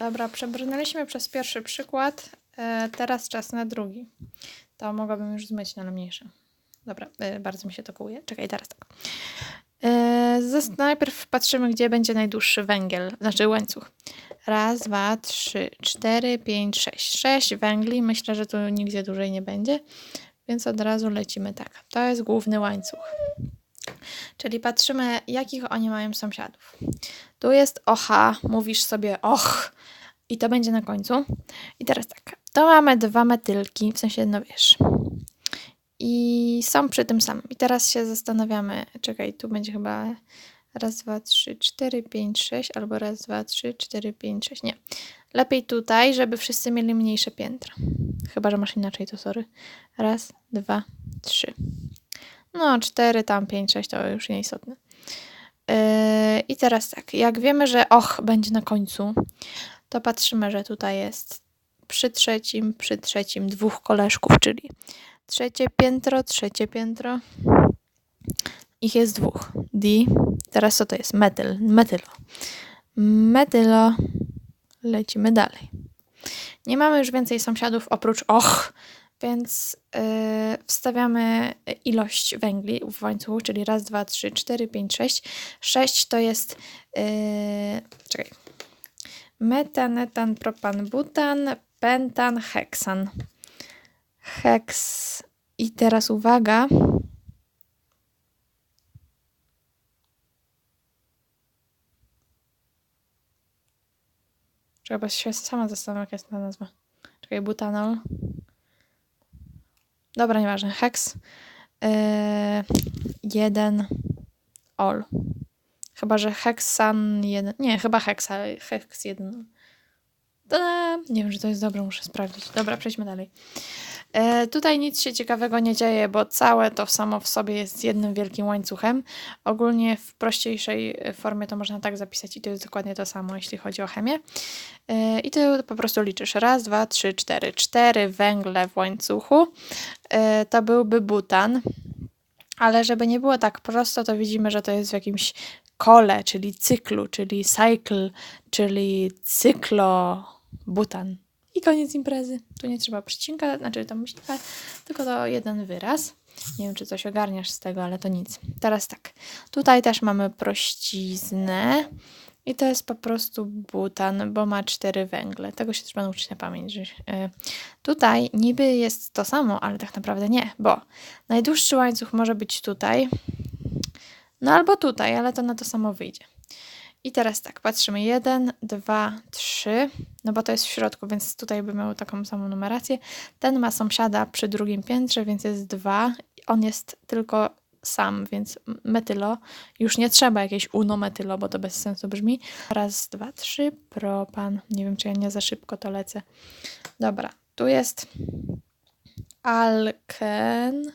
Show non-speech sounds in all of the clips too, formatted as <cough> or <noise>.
Dobra, przebrnęliśmy przez pierwszy przykład. E, teraz czas na drugi. To mogłabym już zmyć, ale mniejsze. Dobra, e, bardzo mi się to kołuje. Czekaj, teraz tak. E, najpierw patrzymy, gdzie będzie najdłuższy węgiel, znaczy łańcuch. Raz, dwa, trzy, cztery, pięć, sześć. Sześć węgli. Myślę, że tu nigdzie dłużej nie będzie, więc od razu lecimy tak. To jest główny łańcuch. Czyli patrzymy, jakich oni mają sąsiadów. Tu jest oha, mówisz sobie och i to będzie na końcu. I teraz tak, to mamy dwa metylki, w sensie, no wiesz. I są przy tym samym. I teraz się zastanawiamy, czekaj, tu będzie chyba raz, dwa, trzy, cztery, pięć, sześć, albo raz, dwa, trzy, cztery, pięć, sześć. Nie. Lepiej tutaj, żeby wszyscy mieli mniejsze piętra. Chyba, że masz inaczej, to sorry. Raz, dwa, trzy. No, cztery, tam pięć, sześć, to już nieistotne. Yy, I teraz tak, jak wiemy, że och będzie na końcu, to patrzymy, że tutaj jest przy trzecim, przy trzecim dwóch koleżków, czyli trzecie piętro, trzecie piętro. Ich jest dwóch. D. Teraz co to jest? Metyl, metylo. Metylo. Lecimy dalej. Nie mamy już więcej sąsiadów oprócz och, więc yy, wstawiamy ilość węgli w łańcuchu, czyli raz, dwa, trzy, cztery, pięć, sześć. Sześć to jest. Yy, czekaj. Metan, etan, propan, butan, pentan, heksan. Heks. I teraz uwaga. Trzeba się sama zastanowić, jaka jest ta nazwa. Czekaj, butanol. Dobra, nieważne. Hex. Yy, jeden. Ol. Chyba, że heksan jeden. Nie, chyba heksa. Hex jeden. Ta-da! Nie wiem, czy to jest dobre, muszę sprawdzić. Dobra, przejdźmy dalej. E, tutaj nic się ciekawego nie dzieje, bo całe to samo w sobie jest jednym wielkim łańcuchem. Ogólnie w prościejszej formie to można tak zapisać i to jest dokładnie to samo, jeśli chodzi o chemię. E, I to po prostu liczysz. Raz, dwa, trzy, cztery. Cztery węgle w łańcuchu. E, to byłby butan. Ale żeby nie było tak prosto, to widzimy, że to jest w jakimś kole, czyli cyklu, czyli cycle, czyli cyklo butan. I koniec imprezy. Tu nie trzeba przycinka, znaczy tam myślnika, tylko to jeden wyraz. Nie wiem, czy coś ogarniasz z tego, ale to nic. Teraz tak. Tutaj też mamy prościznę. I to jest po prostu butan, bo ma cztery węgle. Tego się trzeba nauczyć na pamięć. Że, e, tutaj niby jest to samo, ale tak naprawdę nie, bo najdłuższy łańcuch może być tutaj, no albo tutaj, ale to na to samo wyjdzie. I teraz tak, patrzymy. Jeden, dwa, trzy, no bo to jest w środku, więc tutaj by miał taką samą numerację. Ten ma sąsiada przy drugim piętrze, więc jest dwa. On jest tylko sam, więc metylo. Już nie trzeba jakieś uno metylo, bo to bez sensu brzmi. Raz, dwa, trzy, propan. Nie wiem, czy ja nie za szybko to lecę. Dobra, tu jest alken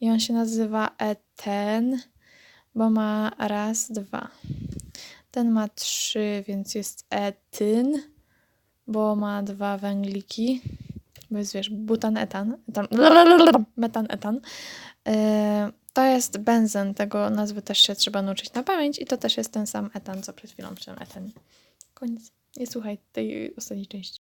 i on się nazywa eten, bo ma raz, dwa. Ten ma trzy, więc jest etyn, bo ma dwa węgliki. Bo jest, wiesz, butan, etan. etan <laughs> metan, etan. Yy, to jest benzen, tego nazwy też się trzeba nauczyć na pamięć i to też jest ten sam etan, co przed chwilą czytałem etan. Koniec. Nie słuchaj tej ostatniej części.